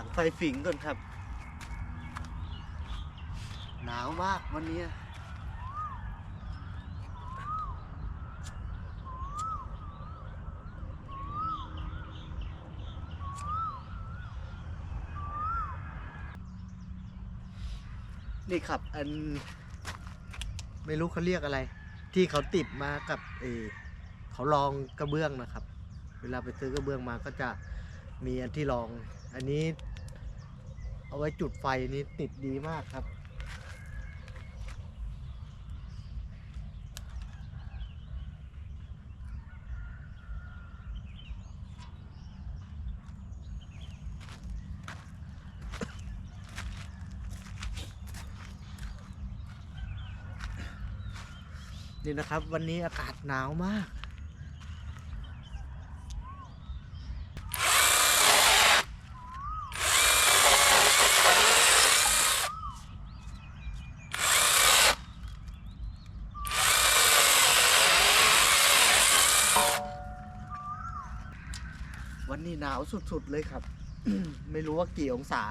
ดังไฟฝิงก่อนครับ หนาวมากวันนี้นี่ครับ อัน ไม่รู้เขาเรียกอะไร ที่เขาติดมากับเอเขาลองกระเบื้องนะครับ เวลาไปซื้อกระเบื้องมาก็จะมีอันที่รอง อันนี้ เอาไว้จุดไฟนี้ติดดีมากครับ นี่นะครับวันนี้อากาศหนาวมาก นนี้หนาวสุดๆเลยครับ ไม่รู้ว่ากี่องศา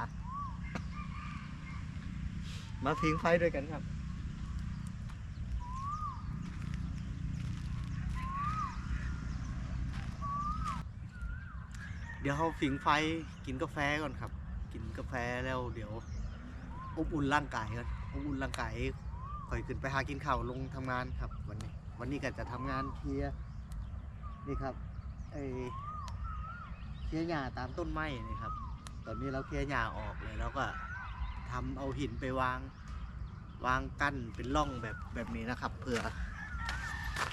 มาพิงไฟด้วยกันครับเดี๋ยวเราผิงไฟกินกาแฟก่อนครับ กินกาแฟแล้วเดี๋ยวอบอุ่นร่างกายก่อนอบอุ่นร่างกายค่อยขึ้นไปหากินข้าวลงทำงานครับ วันนี้ วันนี้ก็จะทำงานเคลียร์นี่ครับไอ เคลียร์หญ้าตามต้นไม้นี่ครับ ตอนนี้เราเคลียร์หญ้าออกเลยแล้วก็ทำเอาหินไปวาง วางกั้นเป็นร่องแบบแบบนี้นะครับเผื่อ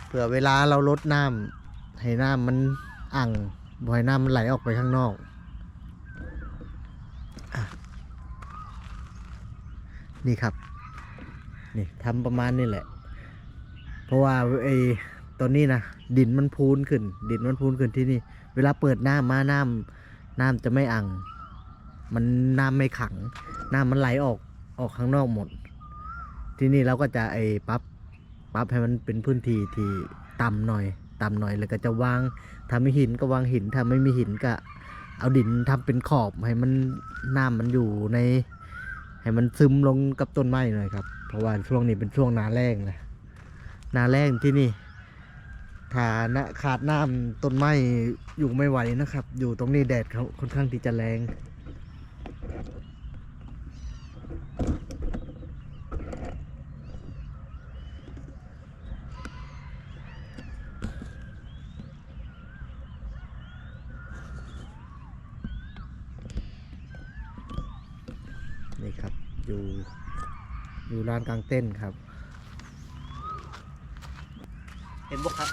เผื่อเวลาเราลดน้ำให้น้ำมันอ่างบ่ให้น้ำมันไหลออกไปข้างนอกอนี่ครับ นี่ทำประมาณนี้แหละ เพราะว่าไอตอนนี้นะดินมันพูนขึ้น ดินมันพูนขึ้นที่นี่ เวลาเปิดน้ำมาน้ำน้ำจะไม่อ่างมันน้ำไม่ขัง น้ำมันไหลออกออกข้างนอกหมด ที่นี่เราก็จะไอ้ปับปรับให้มันเป็นพื้นที่ที่ต่ำหน่อย ต่ำหน่อยแล้วก็จะวางทำให้หินก็วางหินถ้าไม่มีหินก็ เอาดินทำเป็นขอบให้มันน้ำมันอยู่ใน ให้มันซึมลงกับต้นไม้หน่อยครับ เพราะว่าช่วงนี้เป็นช่วงนาแรงนะนาแรงที่นี่ ถ้านะขาดน้ำต้นไม้อยู่ไม่ไหวนะครับ อยู่ตรงนี้แดดเขาค่อนข้างที่จะแรงนี่ครับอยู่อยู่ลานกลางเต้นครับ เห็นบ่ครับ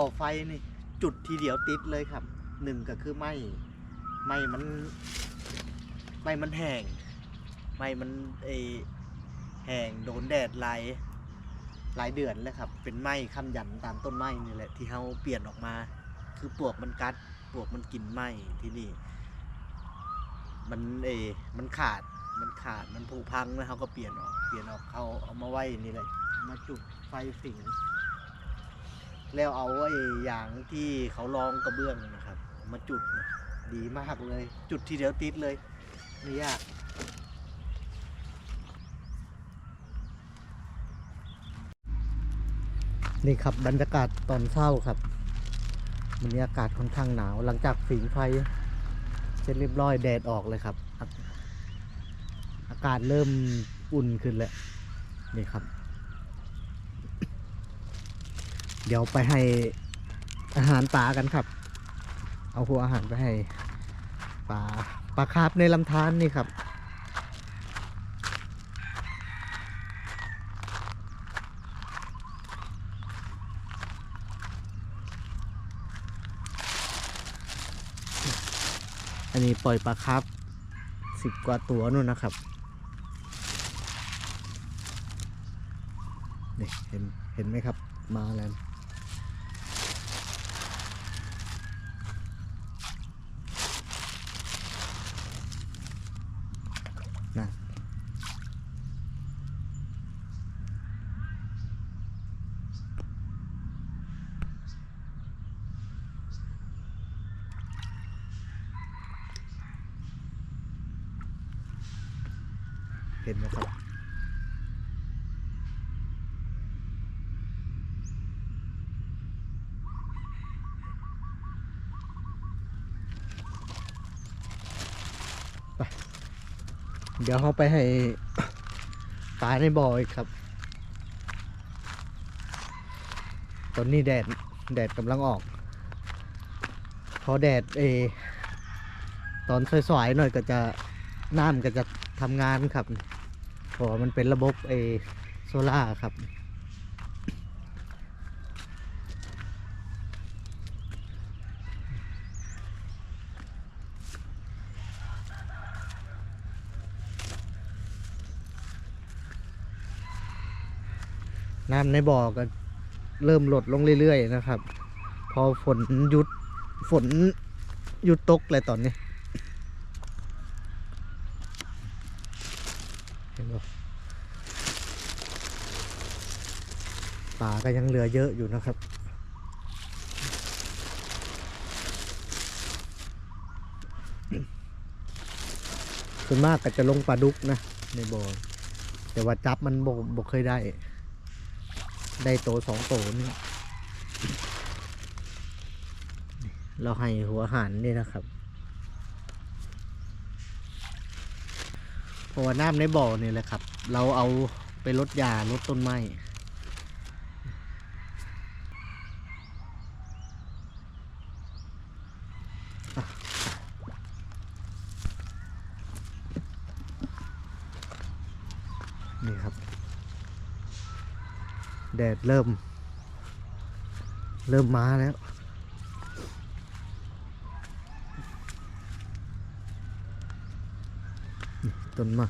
ก่อไฟนี่ จุดทีเดียวติดเลยครับหนึ่งก็คือไหมไหมมันไหมมันแห้งไหมมันเอแห้งโดนแดดหลายหลายเดือนแล้วครับ เป็นไหมคำยันตามต้นไม้นี่แหละที่เขาเปลี่ยนออกมา คือปลวกมันกัดปลวกมันกินไหมที่นี่ มันเออมันขาดมันขาดมันผุพังแล้วเขาก็เปลี่ยนออกเปลี่ยนออกเขาเอามาไว้นี่เลยมาจุดไฟฝิง แล้วเอาไอ้อย่างที่เขาลองกระเบื้องนะครับ มาจุดนะดีมากเลย จุดทีเดียวติดเลยไม่ยาก นี่ครับบรรยากาศตอนเช้าครับวันนี้อากาศค่อนข้างหนาว หลังจากฝิงไฟเสร็จเรียบร้อยแดดออกเลยครับ อาอากาศเริ่มอุ่นขึ้นแล้วนี่ครับ เดี๋ยวไปให้อาหารปลากันครับ เอาหัวอาหารไปให้ปลาปลาคาร์ฟในลำธารนี่ครับอันนี้ปล่อยปลาคาร์ฟสิบกว่าตัวนู่นนะครับนี่เห็นเห็นไหมครับมาแล้ว นะ ห็นไหมครับ ไป เดี๋ยวเขาไปให้ปลาในบ่ออีกครับ ตอนนี้แดด แดดกำลังออก พอแดดเอ ตอนสวยๆหน่อยก็จะน้ำก็จะทำงานครับเพราะมันเป็นระบบเอโซล่าครับ น้ำในบ่อก็เริ่มลดลงเรื่อยๆนะครับ พอฝนหยุดฝนหยุดตกเลยตอนนี้เห็นบ่ป่าก็ยังเหลือเยอะอยู่นะครับส่วนมากก็จะลงปลาดุกนะในบ่อแต่ว่าจับมันบกบกเคยได้ ได้โตสองโตนี่เราให้หัวหารนี่นะครับเพราะว่าน้ำในบ่อนี่แหละครับ เราเอาไปลดยาลดต้นไม้นี่ครับ แดดเริ่ม เริ่มมาแล้ว ต้นไม้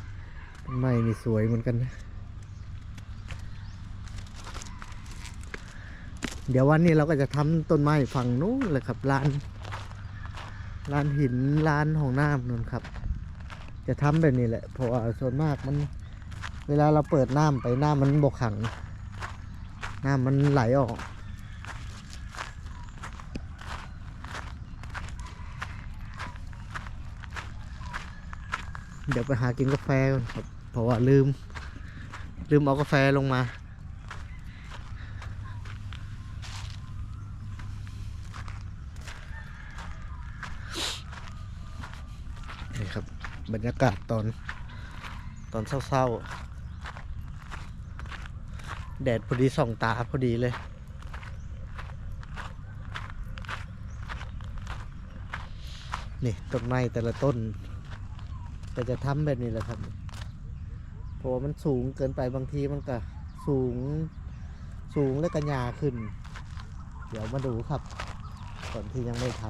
ต้นไม้นี่สวยเหมือนกันนะ เดี๋ยววันนี้เราก็จะทำต้นไม้ฝั่งนู้นเลยครับลานลานหินลานของน้ำนู่นครับ จะทำแบบนี้แหละเพราะว่าส่วนมากมัน เวลาเราเปิดน้ำไปน้ำมันบกขัง น้ำมันไหลออกเดี๋ยวไปหากินกาแฟก่อนครับเพราะว่าลืม ลืมเอากาแฟลงมา นี่ครับ บรรยากาศตอนตอนเศร้าๆ แดดพอดีส่องตาพอดีเลยนี่ต้นไม้แต่ละต้น ก็จะทำแบบนี้แหละครับเพราะมันสูงเกินไปบางทีมันก็สูงสูงและกระยาขึ้น เดี๋ยวมาดูครับก่อนที่ยังไม่ท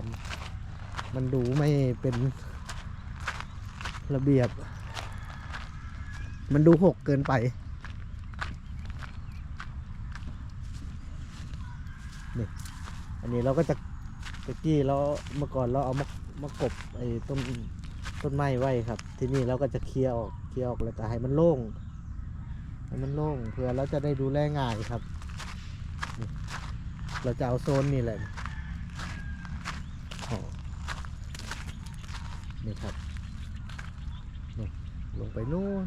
ำมันดูไม่เป็นระเบียบ มันดูหกเกินไป นี่ อั นนี้เราก็จะตะกี้เราเมื่อก่อนเราเอามามากบไอ้ต้นต้นไม้ไว้ครับ ที่นี่เราก็จะเคลียร์ออกเคลียร์ออกแล้วก็ให้มันโล่งให้มันโล่งเพื่อเราจะได้ดูแลง่ายครับ เราจะเอาโซนนี่แหละอ๋อนี่ครับนี่ลงไปนู่น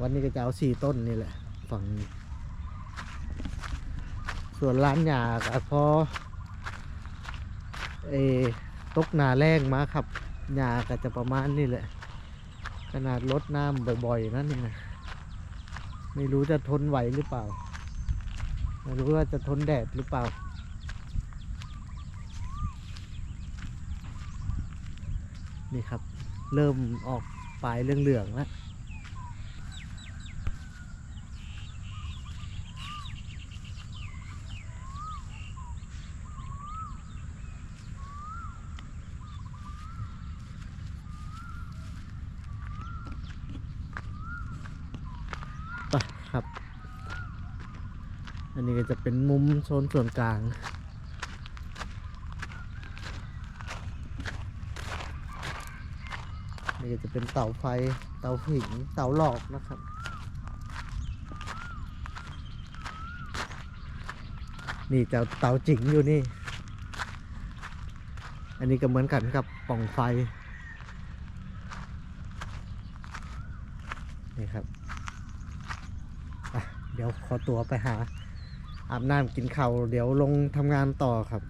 วันนี้ก็จะเอาสี่ต้นนี่แหละ ฝั่งนี้ ส่วนร้านหยาก็พอเอตกนาแรงมาครับหญ้าก็จะประมาณนี้แหละ ขนาดลดน้ำบ่อยๆนั่นนี่นะไม่รู้จะทนไหวหรือเปล่า ไม่รู้ว่าจะทนแดดหรือเปล่านี่ครับ เริ่มออกปลายเหลืองๆแล้ว ไปครับ อันนี้ก็จะเป็นมุมโซนส่วนกลางนี่ก็จะเป็นเตาไฟ เตาผิง เตาหลอกนะครับ นี่เจ้าเตาจิ๋งอยู่นี่ อันนี้ก็เหมือนกันกับป่องไฟ นี่ครับอะ เดี๋ยวขอตัวไปหาอาบน้ำกินข้าวเดี๋ยวลงทำงานต่อครับ